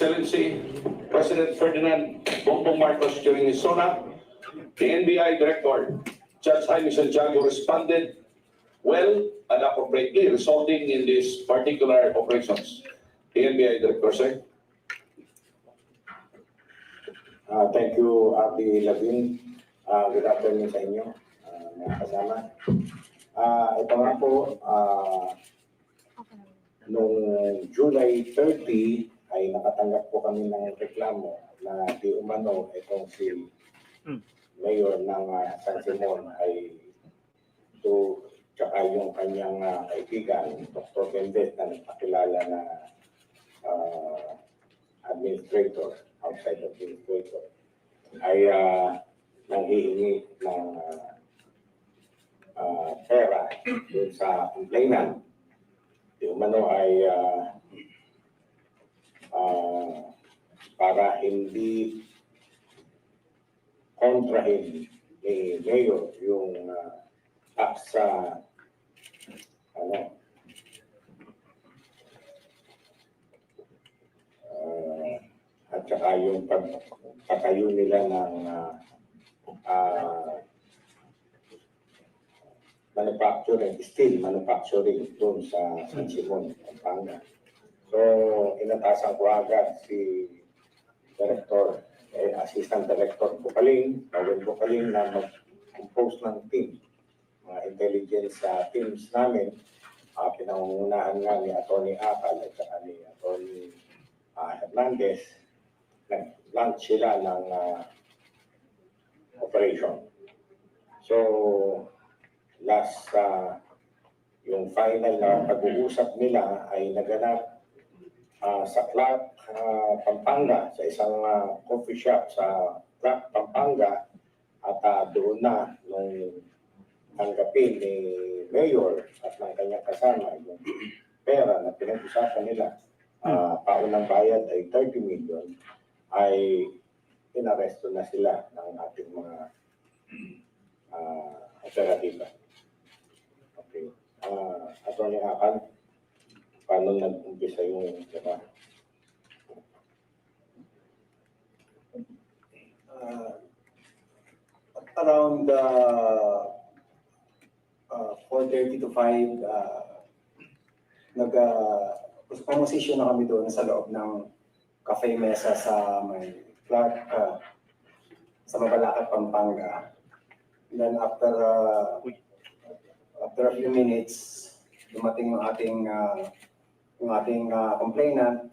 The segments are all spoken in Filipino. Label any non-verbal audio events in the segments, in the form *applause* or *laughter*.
Excellency President Ferdinand Bongbong Marcos during his SONA, the NBI Director, Judge Jaime Santiago responded well and appropriately resulting in these particular operations. The NBI Director, sir. Ah, thank you, Abby Lavin. Ah, good afternoon sa inyo, ah, mga kasama. Ah, ito nga po, ah, noong July 30 ay nakatanggap po kami ng reklamo na di umano itong si Mayor ng ah, San Simon ay to tsaka yung kanyang ah, kaibigan, Dr. Bendes na nagpakilala na ah, administrator, outside administrator, ay uh, nanghihingi ng ah, ah, pera dun sa complainant. Yung umano ay ah, ah, para hindi kontrahin ni Mayor yung uh, tax sa ano ah, at saka yung pagpatayo nila ng ah, ah, manufacturing, steel manufacturing doon sa San Simon, Pampanga. So, inatasan ko agad si Director, eh, Assistant Director Bukaling, Paul Bukaling na mag-compose ng team, mga intelligence sa teams namin, uh, pinangungunahan nga ni Atty. Akal at saka ni Atty. ah, Hernandez, nag-launch sila ng ah, operation. So, last ah, yung final na pag-uusap nila ay naganap ah, sa Clark, ah, Pampanga, sa isang ah, coffee shop sa Clark, Pampanga. At ah, doon na nung tanggapin ni Mayor at ng kanyang kasama yung pera na pinag-usapan nila, ah, paunang bayad ay 30 million, ay inaresto na sila ng ating mga uh, operatiba. Okay. Uh, Atty. Akal, paano nag-umpisa yung diba? uh, around uh, uh, 4.30 to 5, uh, nag uh, pumosisyon na kami doon sa loob ng cafe mesa sa may Clark, uh, sa Mabalacat, Pampanga. And then after uh, after a few minutes, dumating yung ating uh, yung ating uh, complainant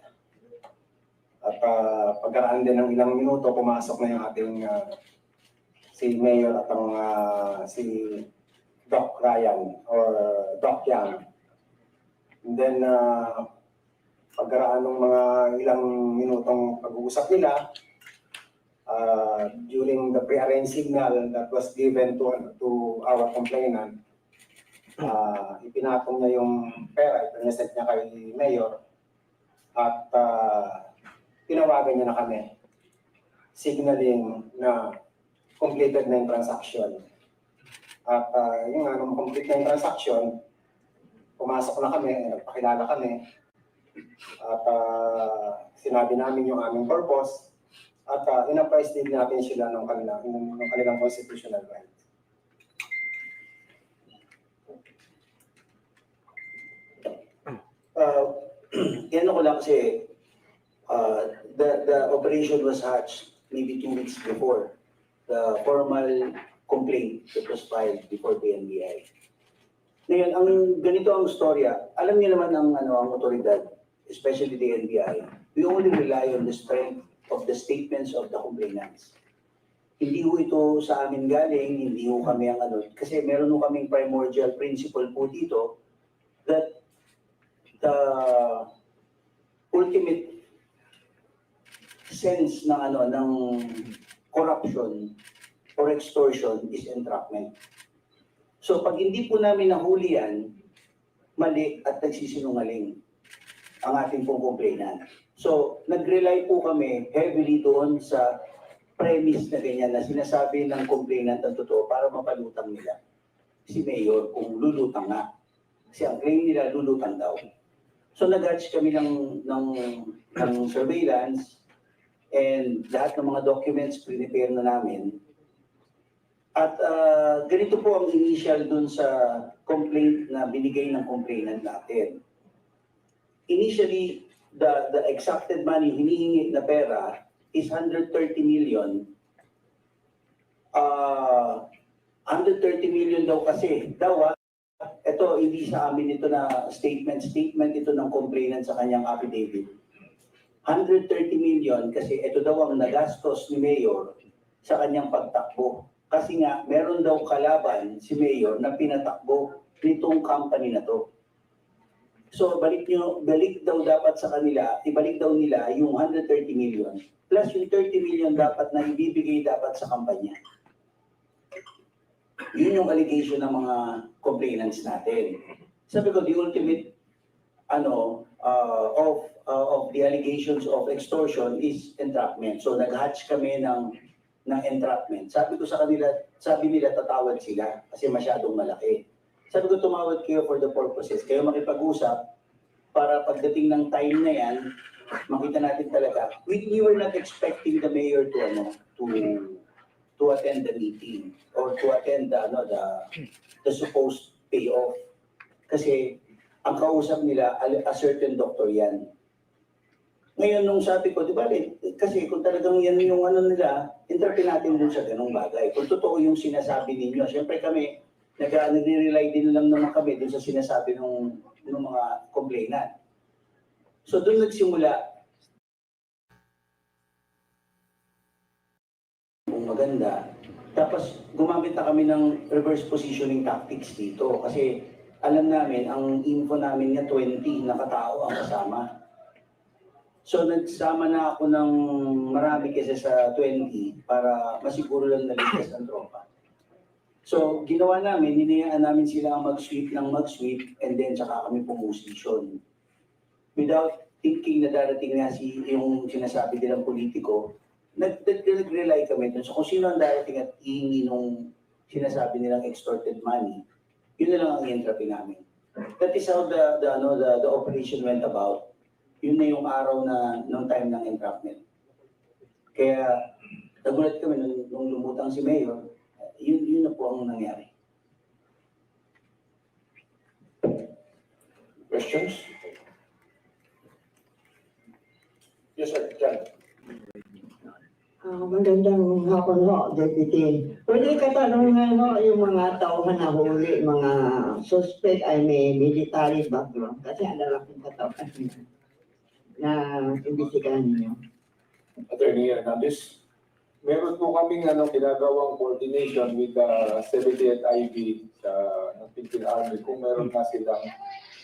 at uh, pagkaraan din ng ilang minuto, pumasok na yung ating ah, si Mayor at ang ah, si Doc Ryan or Doc Yang. And then, uh, pagkaraan ng mga ilang minutong pag-uusap nila, ah, during the pre-arranged signal that was given to, to our complainant, uh, ipinatong niya yung pera, ipinesent niya kay Mayor at ah, tinawagan niya na kami, signaling na completed na yung transaction. At uh, yung nga, nung complete na yung transaction, pumasok na kami, nagpakilala kami, at ah, sinabi namin yung aming purpose, at uh, in-apprise din natin sila ng kanilang, ng kanilang constitutional right. Uh, *clears throat* yan ko lang kasi uh, the, the operation was hatched maybe two weeks before the formal complaint that was filed before the NBI. Ngayon, ang ganito ang storya, alam niyo naman ang ano ang otoridad, especially the NBI, we only rely on the strength of the statements of the complainants. Hindi ho ito sa amin galing, hindi ho kami ang ano, kasi meron ho kaming primordial principle po dito that the ultimate sense ng ano ng corruption or extortion is entrapment. So pag hindi po namin nahuli yan, mali at nagsisinungaling ang ating pong complainant. So nag-rely po kami heavily doon sa premise na ganyan na sinasabi ng complainant ang totoo para mapalutang nila si Mayor kung lulutang nga. Kasi ang claim nila lulutang daw. So nag-hatch kami ng, ng, ng surveillance and lahat ng mga documents prepare na namin. At ah, ganito po ang initial dun sa complaint na binigay ng complainant natin. Initially, the, the exacted money hinihingi na pera is 130 million. Ah, 130 million daw kasi, daw ah, ito hindi sa amin ito na statement, statement ito ng complainant sa kanyang affidavit. 130 million kasi ito daw ang nagastos ni Mayor sa kanyang pagtakbo. Kasi nga, meron daw kalaban si Mayor na pinatakbo nitong company na to. So balik nyo, balik daw dapat sa kanila, ibalik daw nila yung 130 million plus yung 30 million dapat na ibibigay dapat sa kampanya. Yun yung allegation ng mga complainants natin. Sabi ko, the ultimate ano uh, of uh, of the allegations of extortion is entrapment. So nag-hatch kami ng ng entrapment. Sabi ko sa kanila, sabi nila tatawad sila kasi masyadong malaki. Sabi ko tumawad kayo for the purposes. Kayo makipag-usap para pagdating ng time na yan, makita natin talaga. We, we were not expecting the mayor to ano to to attend the meeting or to attend the ano the the supposed payoff. Kasi ang kausap nila a, a certain doctor yan. Ngayon nung sabi ko, di ba, kasi kung talagang yan yung ano nila, interpret natin dun sa ganung bagay. Kung totoo yung sinasabi ninyo, syempre kami, nag, nagre-rely din lang naman kami dun sa sinasabi ng, ng mga complainant. So doon nagsimula, kung maganda, tapos gumamit na kami ng reverse positioning tactics dito kasi alam namin, ang info namin nga 20 na katao ang kasama. So nagsama na ako ng marami kasi sa 20 para masiguro lang na ligtas ang tropa. So ginawa namin, hinayaan namin sila mag-sweep ng mag-sweep and then saka kami pumusisyon. Without thinking na darating nga si yung sinasabi nilang politiko, nag, nag, nag-rely kami dun. So kung sino ang darating at hihingi nung sinasabi nilang extorted money, yun na lang ang entropy namin. That is how the, the, ano, the, the operation went about yun na yung araw na nung time ng entrapment. Kaya nagulat kami nung, nung lumutang si Mayor, yun, yun na po ang nangyari. Questions? Yes, sir. Jan. Ah, magandang hapon ho, Deputy. Pwede katanungan ho yung mga tauhan na huli, mga suspect ay may military background kasi ang lalaking katawan nila na imbisigahan ninyo. Attorney Hernandez. Meron po kaming ano, ginagawang coordination with the 70th IB sa ng Philippine Army kung meron na silang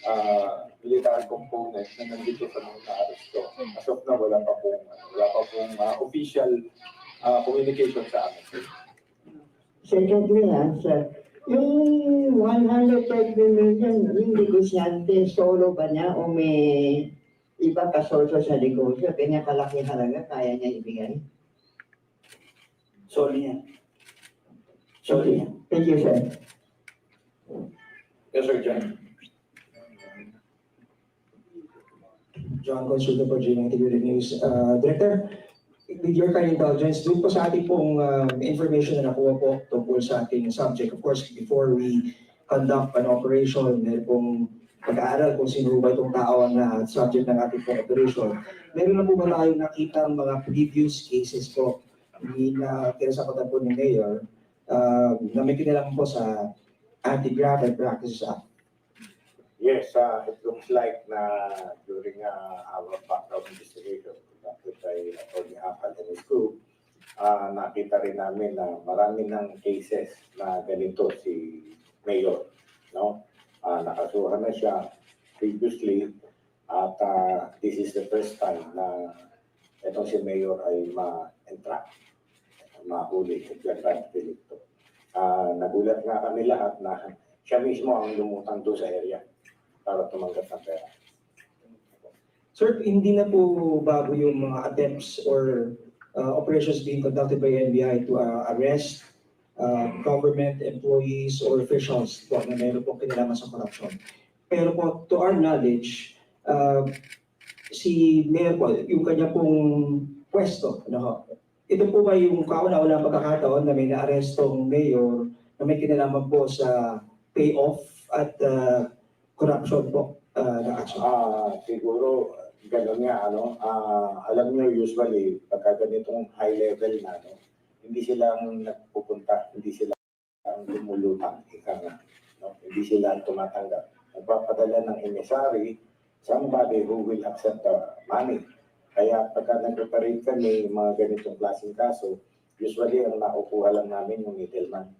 ah, military component na nandito sa mga na-aresto. As of na wala pa pong, ano, wala pa pong ah, official ah, communication sa amin. Secondly, ha, sir, yung 130 million, yung negosyante, solo ba niya o may iba kasolso sa negosyo? Kanya kalaki halaga, kaya niya ibigay? Sorry niya. Sorry niya. Thank you, sir. Yes, sir, Jan. John Consulta po, Integrated News. Uh, Director, with your kind indulgence, dun po sa ating pong um, information na nakuha po tungkol sa ating subject. Of course, before we conduct an operation, meron pong pag-aaral kung sino ba itong tao ang uh, subject ng ating pong operation. Meron na po ba tayong nakita ang mga previous cases po na kinasapatan po ni Mayor uh, na may kinalaman po sa Anti-Graft Practices Act? Yes, uh, it looks like na during uh, our background investigation conducted by Attorney Akal and his group, uh, nakita rin namin na marami ng cases na ganito si Mayor. No? Uh, nakasuhan na siya previously at uh, this is the first time na itong si Mayor ay ma-entrap, mahuli sa Grand Delicto. Uh, nagulat nga kami lahat na siya mismo ang lumutang doon sa area para tumanggap ng pera. Sir, hindi na po bago yung mga attempts or uh, operations being conducted by NBI to uh, arrest uh, government employees or officials po na meron po kinalaman sa corruption. Pero po, to our knowledge, uh, si Mayor po, yung kanya pong pwesto, ano ho, ito po ba yung kauna-una pagkakataon na may naarestong mayor na may kinalaman po sa payoff at uh, corruption po uh, na action? Ah, siguro, gano'n nga, ano, ah, alam nyo, usually, pagka ganitong high level na, no, hindi sila ang nagpupunta, hindi sila ang lumulutang, ika nga, no, hindi sila ang tumatanggap. Nagpapadala ng emissary, somebody who will accept the money. Kaya pagka nag-operate kami, mga ganitong klaseng kaso, usually ang nakukuha lang namin yung middleman,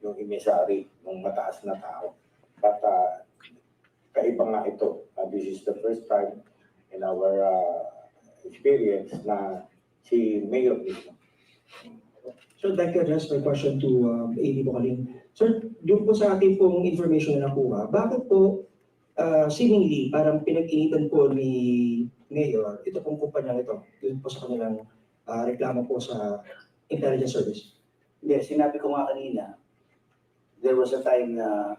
yung emissary, yung mataas na tao. But ah, kaiba nga ito. Uh, this is the first time in our uh, experience na si Mayor mismo. So I'd like to address my question to um, AD Bocaling. Sir, doon po sa ating pong information na nakuha, bakit po uh, seemingly parang pinag-initan po ni Mayor ito pong kumpanya ito doon po sa kanilang uh, reklamo po sa intelligence service? Hindi, sinabi ko nga kanina, there was a time na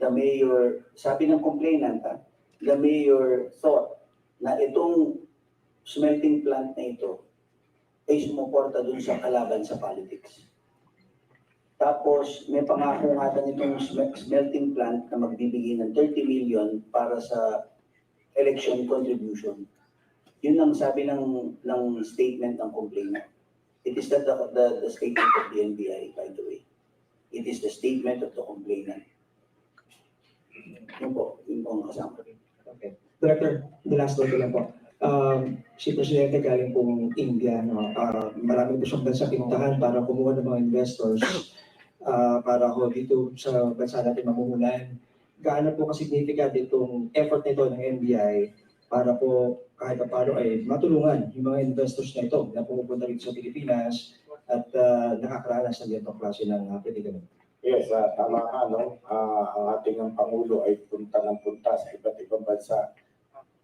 the mayor, sabi ng complainant, ah, the mayor thought na itong smelting plant na ito ay sumuporta dun sa kalaban sa politics. Tapos may pangako nga daw itong sme- smelting plant na magbibigay ng 30 million para sa election contribution. Yun ang sabi ng ng statement ng complainant. It is not the, the, the statement of the NBI, by the way. It is the statement of the complainant. Yun po, yun po ang kasama. Okay. Director, the last note ko lang po. Um, si Presidente galing pong India, no? Uh, marami po siyang bansa pinuntahan para kumuha ng mga investors uh, para ho dito sa bansa natin mamumunan. Gaano po ka-significant itong effort nito ng NBI para po kahit pa paano ay matulungan yung mga investors na ito na pumupunta dito sa Pilipinas at uh, nakakaranas ng ganitong klase ng uh, predicament. Yes, ah, tama ka, no? Ah, ang ating ang Pangulo ay punta ng punta sa iba't ibang bansa.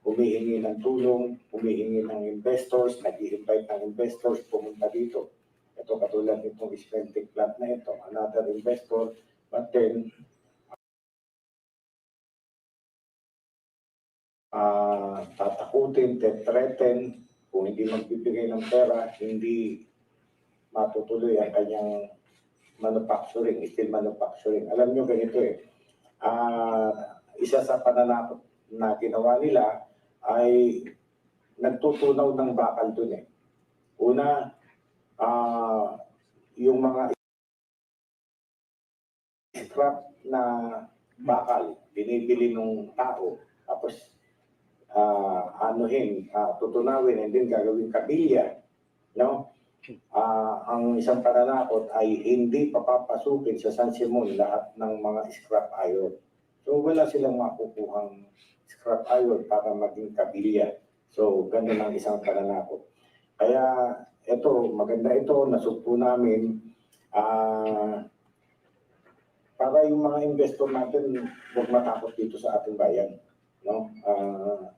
Humihingi ng tulong, humihingi ng investors, nag-i-invite ng investors pumunta dito. Ito katulad nitong smelting plant na ito, another investor, but then ah tatakutin, threaten, kung hindi magbibigay ng pera, hindi matutuloy ang kanyang manufacturing, steel manufacturing. Alam nyo ganito eh, ah isa sa pananakot na ginawa nila ay nagtutunaw ng bakal dun eh. Una, ah yung mga scrap na bakal, binibili ng tao, tapos ah anuhin, ah, tutunawin, and then gagawin kabilya, no? Ah, ang isang pananakot ay hindi papapasukin sa San Simon lahat ng mga scrap iron. So wala silang makukuhang scrap iron para maging kabilya. So ganun ang isang pananakot. Kaya ito, maganda ito, nasugpo namin. Ah, para yung mga investor natin huwag matakot dito sa ating bayan. No? Ah,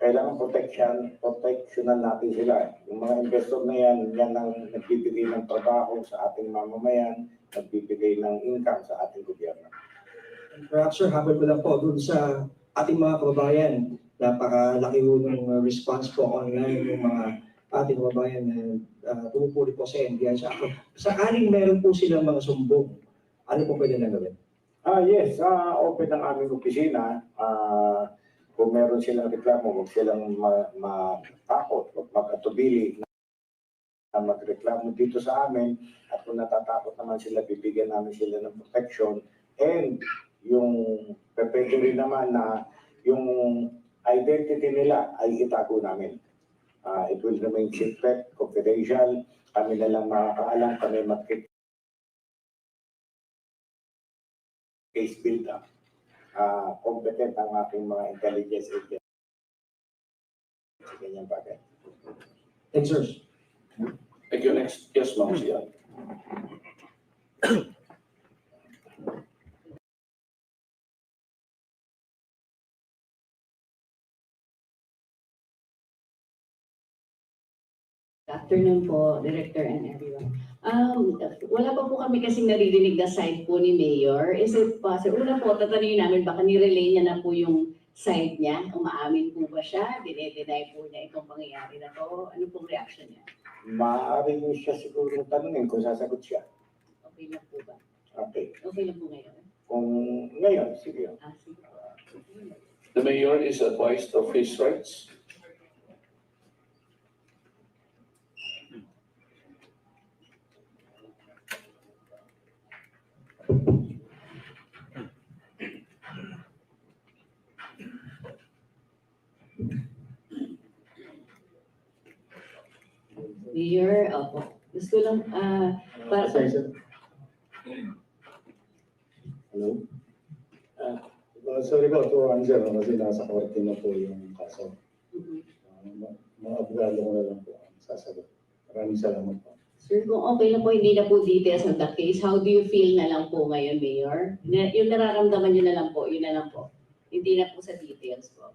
kailangan protection, protectionan natin sila. Yung mga investor na yan, yan ang nagbibigay ng trabaho sa ating mamamayan, nagbibigay ng income sa ating gobyerno. Perhaps sir, habol ko lang po dun sa ating mga kababayan. Napakalaki po ng uh, response po online ng mga ating kababayan na uh, tumupuli po sa NBI. Sa sakaling meron po silang mga sumbong, ano po pwede na gawin? Ah, yes, ah, open ang aming opisina. Ah, kung meron silang reklamo, huwag silang ma- matakot, huwag mag-atubili na magreklamo dito sa amin. At kung natatakot naman sila, bibigyan namin sila ng protection. And yung rin naman na yung identity nila ay itago namin. Ah, it will remain secret, confidential. Kami na lang makakaalam, kami mag case build up. Ah, competent ang aking mga intelligence agents sa ganyang bagay. Thanks, sir. Thank you. Next, yes, Ma'am Sian. Good afternoon po, Director and everyone. Um, wala pa po kami kasing naririnig na side po ni Mayor. Is it possible? Una po, tatanungin namin baka nirelay niya na po yung side niya? Umaamin po ba siya? Dine-deny po niya itong pangyayari na to? Ano pong reaction niya? Maaari mo siya siguro tanungin kung sasagot siya. Okay lang po ba? Okay. Okay lang po ngayon? Kung ngayon, sige. Ah, sige. The mayor is advised of his rights. Mayor, opo. Gusto lang, ah, para, Hello? Ah, uh, sorry po to answer kasi nasa korte na po yung kaso. Uh, ma- mga abogado ko na lang po ang sasagot. Maraming salamat po. Sir, kung okay na po, hindi na po details of the case, how do you feel na lang po ngayon, Mayor? Na, yung nararamdaman nyo na lang po, yun na lang po. Hindi na po sa details po.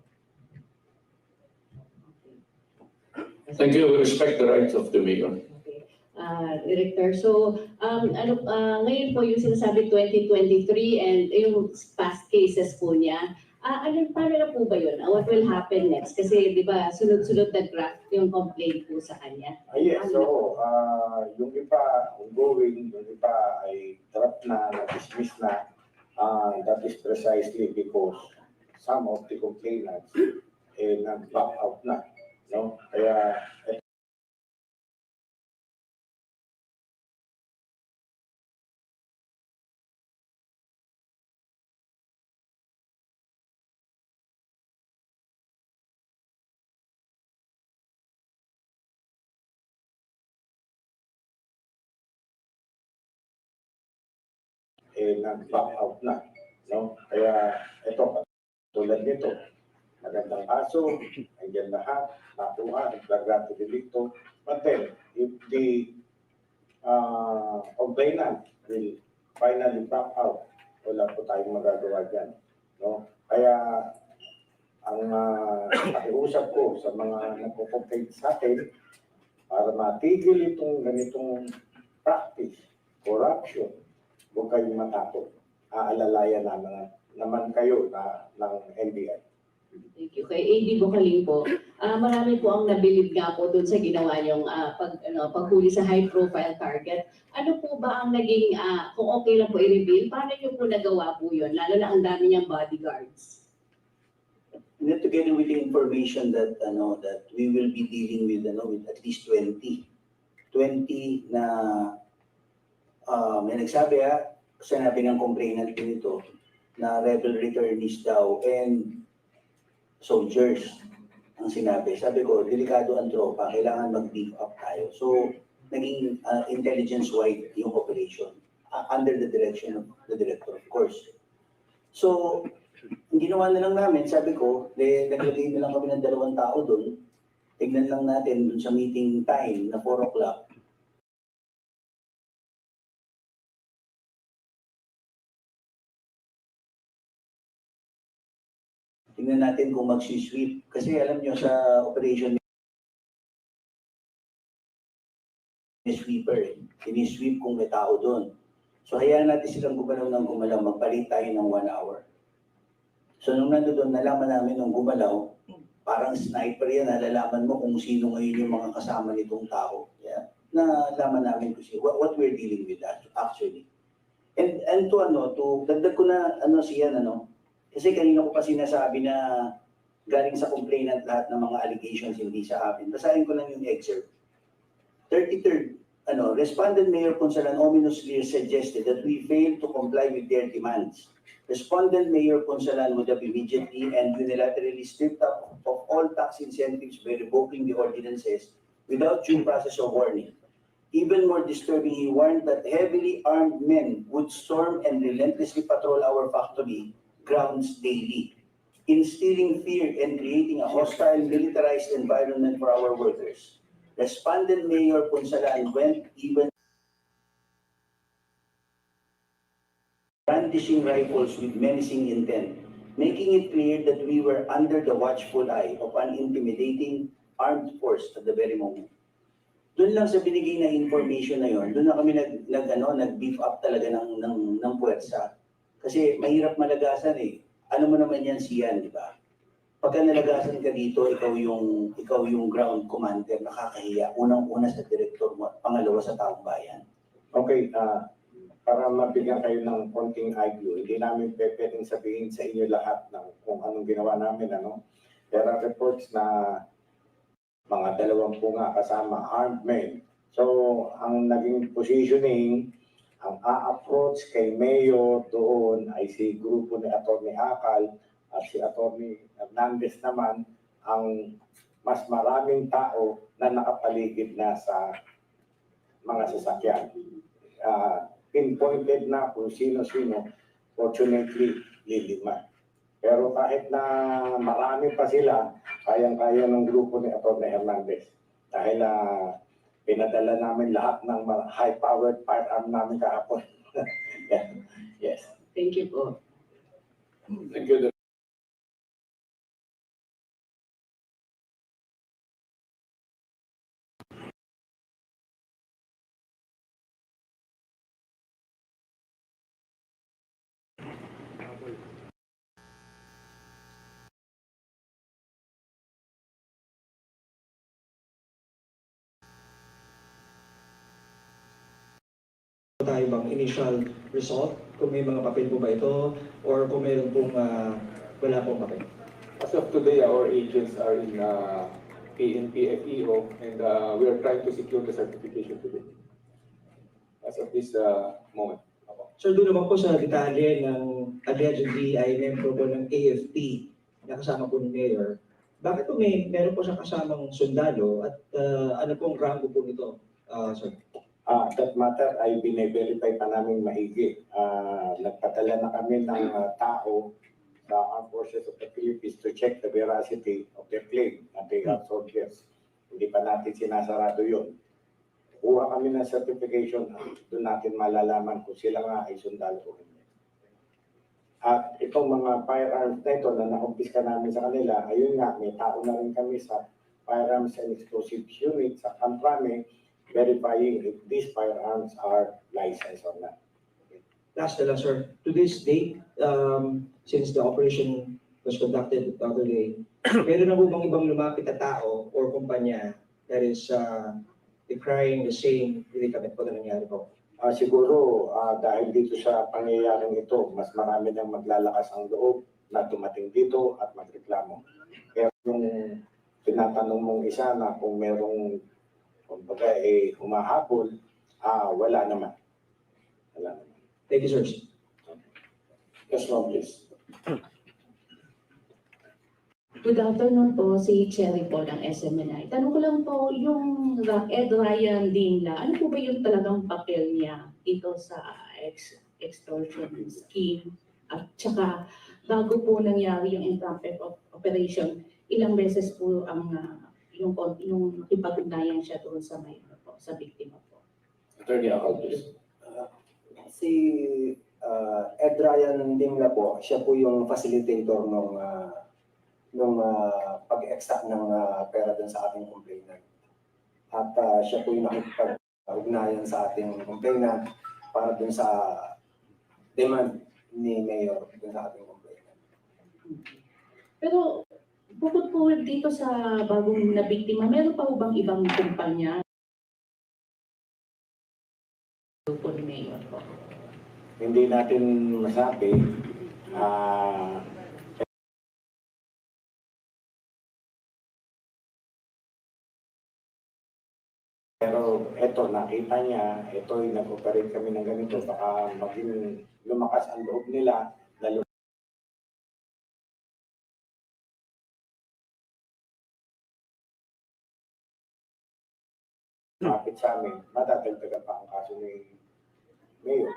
Okay. Thank you. We respect the rights of the mayor. Okay. Ah, Director, so, um, ano, ah, ngayon po yung sinasabi 2023 and yung past cases po niya, ah, ano, paano na po ba yun? Ah, what will happen next? Kasi, di ba, sunod-sunod na draft yung complaint po sa kanya. Ah, yes, so, ah yung iba ongoing, yung iba ay drop na, na-dismiss na. Ah, that is precisely because some of the complainants eh, nag-back out na. No? Kaya, eh, eh, nag-back out na. No? Kaya ito, tulad nito, magandang kaso, *clears throat* andyan lahat, nakuha, naglagrato delito. But then, if the uh, complainant will finally back out, wala po tayong magagawa dyan. No? Kaya ang uh, pakiusap ko sa mga nagpo-complain sa atin para matigil itong ganitong practice, corruption, huwag kayong matakot. Aalalayan naman, naman kayo na, ng NBI. Thank you. Kay AD Bukaling po, ah, marami po ang nabilib nga po doon sa ginawa niyong ah, pag, ano, paghuli sa high profile target. Ano po ba ang naging, ah, kung okay lang po i-reveal, paano niyo po nagawa po yun? Lalo na ang dami niyang bodyguards. And then together with the information that, ano, that we will be dealing with, ano, with at least 20. 20 na, uh, may nagsabi ha, sinabi ng complainant din ito, na rebel returnees daw and soldiers ang sinabi. Sabi ko, delikado ang tropa, kailangan mag-beef up tayo. So, naging uh, intelligence-wide yung operation uh, under the direction of the director, of course. So, ang ginawa na lang namin, sabi ko, de, naglagay na lang kami ng dalawang tao doon. Tignan lang natin doon sa meeting time na 4 o'clock. Tingnan natin kung mag-sweep. Kasi alam nyo sa operation may sweeper eh. Sinisweep kung may tao doon. So hayaan natin silang gumalaw ng gumalaw. Magpalit tayo ng one hour. So nung nandoon, nalaman namin nung gumalaw, parang sniper yan, nalalaman mo kung sino ngayon yung mga kasama nitong tao. Yeah. Nalaman namin kung si, what, what we're dealing with act- actually. And, and to ano, to, dagdag ko na ano siya, ano, kasi kanina ko pa sinasabi na galing sa complainant lahat ng mga allegations hindi sa akin. Basahin ko lang yung excerpt. 33rd, ano, respondent Mayor Ponsalan ominously suggested that we fail to comply with their demands. Respondent Mayor Ponsalan would have immediately and unilaterally stripped up of all tax incentives by revoking the ordinances without due process of warning. Even more disturbing, he warned that heavily armed men would storm and relentlessly patrol our factory grounds daily, instilling fear and creating a hostile militarized environment for our workers. Respondent Mayor Ponsalan went even brandishing rifles with menacing intent, making it clear that we were under the watchful eye of an intimidating armed force at the very moment. Doon lang sa binigay na information na yon, doon na kami nag, nag, ano, nag-beef up talaga ng, ng, ng puwersa. Kasi mahirap malagasan eh. Ano mo naman yan siyan, di ba? pagka nalagasan ka dito, ikaw yung ikaw yung ground commander, nakakahiya. Unang-una sa director mo at pangalawa sa taong bayan. Okay, ah, para mabigyan kayo ng konting idea, hindi namin pwedeng sabihin sa inyo lahat ng kung anong ginawa namin, ano. There are reports na mga dalawang nga kasama armed men. So, ang naging positioning, ang a-approach kay Mayor doon ay si grupo ni Atty. Akal at si Atty. Hernandez naman ang mas maraming tao na nakapaligid na sa mga sasakyan. Ah, pinpointed na kung sino-sino, fortunately, lilima. Pero kahit na marami pa sila, kayang-kaya ng grupo ni Atty. Hernandez. Dahil ah, pinadala namin lahat ng high-powered firearm namin kahapon. *laughs* Yes. Thank you po. Thank you, tayo bang initial result? Kung may mga papel po ba ito? Or kung mayroon pong ah, wala pong papel? As of today, our agents are in uh, PNP FEO and uh, we are trying to secure the certification today. As of this uh, moment. Sir, doon naman po sa detalye ng allegedly ay membro po ng AFP na kasama po ni Mayor. Bakit po may meron po siyang kasamang sundalo at ah, ano pong rango po nito, ah, sir? Ah, that matter ay bine-verify pa namin mahigi. Ah, nagpadala na kami ng ah, tao sa Armed Forces of the Philippines to check the veracity of their claim na they are soldiers. Hindi pa natin sinasarado yun. Kuha kami ng certification, doon natin malalaman kung sila nga ay sundalo o hindi. At itong mga firearms na ito na nakumpiska namin sa kanila, ayun nga, may tao na rin kami sa Firearms and Explosives Unit sa Camprame verifying if these firearms are licensed or not. Last na lang, sir. To this date, um, since the operation was conducted the other day, *coughs* meron na po bang ibang lumapit na tao or kumpanya that is uh, decrying the same predicament po na nangyari po? Ah, siguro ah, dahil dito sa pangyayaring ito, mas marami nang maglalakas ang loob na dumating dito at magreklamo. Kaya yung tinatanong mong isa na kung merong kumbaga eh humahabol, ah wala naman. Wala naman. Thank you, sir. Yes, ma'am, please. Good afternoon po, si Cherry po ng SMNI. Tanong ko lang po, yung Ra- Ed Ryan Dingla, ano po ba yung talagang papel niya dito sa ex extortion scheme? At saka, bago po nangyari yung improper op- operation, ilang beses po ang ah, yung, yung nakipag-ugnayan siya doon sa may ano po, sa biktima po. Attorney Akal, please. Si uh, Ed Ryan Dingla po, siya po yung facilitator nung uh, nung uh, pag-extract ng uh, pera dun sa ating complainant. At uh, siya po yung nakipag-ugnayan sa ating complainant para dun sa demand ni Mayor dun sa ating complainant. Pero bukod po dito sa bagong nabiktima, meron pa bang ibang kumpanya? Hindi natin masabi. Ah pero eto, nakita niya, yung nag-operate kami ng ganito, baka maging lumakas ang loob nila, Kapit sa amin, madadagdagan pa ang kaso ni Mayor.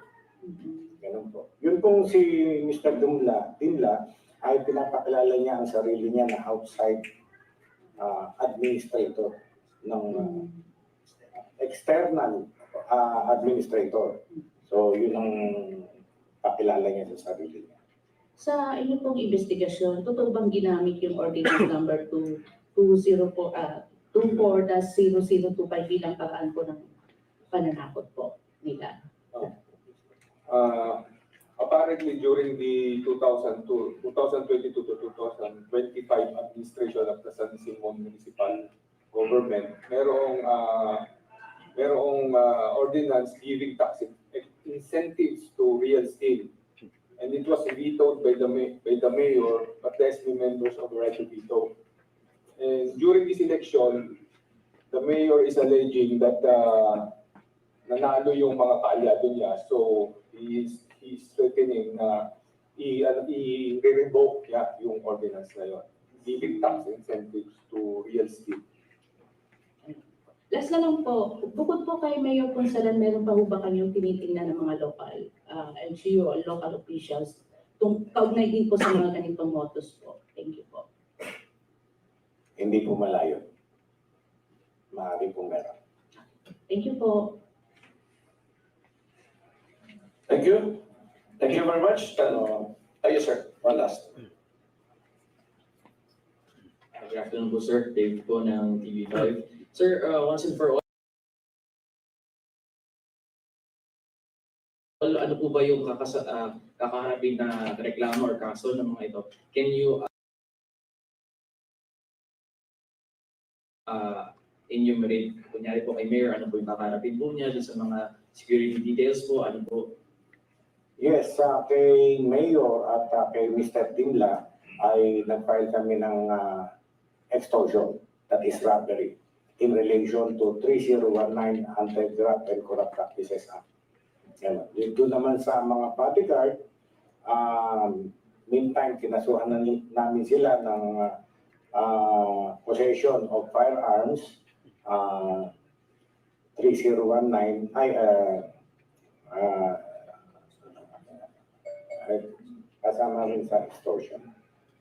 Ganun po. Yun pong si Mr. Dumla, Dimla, ay pinapakilala niya ang sarili niya na outside ah, administrator ng ah, external ah, administrator. So, yun ang pakilala niya sa sarili niya. Sa inyo pong investigasyon, totoo bang ginamit yung ordinance number 2 204 ah 24-0025 bilang paraan po ng pananakot po nila? Uh, apparently during the 2002, 2022 to 2025 administration of the San Simon Municipal Government, merong uh, merong uh, ordinance giving tax incentives to real estate. And it was vetoed by the by the mayor, but SB members of to veto. And during this election, the mayor is alleging that uh, nanalo yung mga kaalyado niya. So, he is, he is threatening na ano, i-revoke niya yung ordinance na yun. Giving tax incentives to real estate. Last na lang po, bukod po kay Mayor Ponsalan, meron pa ho ba kanyang tinitingnan ng mga local uh, LGU local officials tung kaugnay din po sa mga ganitong motos po? Thank you po. Hindi po malayo. Maaari po meron. Thank you po. Thank you. Thank you very much. Uh, ah, yes, sir. One last. Good afternoon po sir, Dave po ng TV5. Sir, uh, once and for all, ano po ba yung kakasa, uh, kakaharapin na reklamo or kaso ng mga ito? Can you uh, enumerate, kunyari po kay Mayor, ano po yung kakaharapin po niya sa mga security details po, ano po? Yes, sa kay Mayor at ah, kay Mr. Dimla ay nag-file kami ng ah, extortion, that is robbery, in relation to 3019 Anti-Graft and Corrupt Practices Act. Yan. Dito naman sa mga bodyguard, um, meantime, kinasuhan na namin sila ng ah, possession of firearms, ah, 3019, ay, ah, ah, ay, kasama rin sa extortion.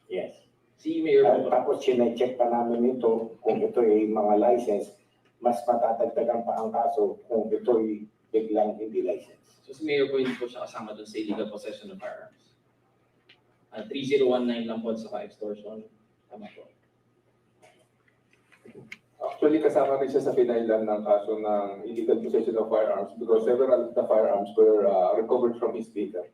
Yes. Si Mayor po, tapos sinecheck pa namin ito kung ito ay mga license, mas matatagdagan pa ang kaso kung ito ay biglang hindi license. so si Mayor po hindi po siya kasama dun sa illegal possession of firearms. Uh, 3019 lang po saka extortion. Tama po. Actually, kasama rin siya sa pinailan ng kaso ng illegal possession of firearms because several of the firearms were uh, recovered from his vehicle.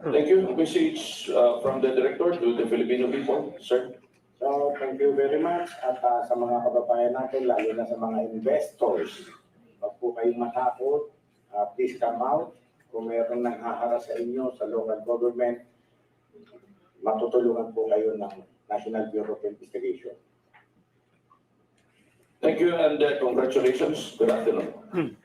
Thank you. Message uh, from the director to the Filipino people, sir. So, thank you very much. At ah, sa mga kababayan natin, lalo na sa mga investors, wag po kayong matakot. Ah, please come out. Kung mayroong nanghaharas sa inyo sa local government, matutulungan po kayo ng National Bureau of Investigation. Thank you and uh, congratulations. Good afternoon.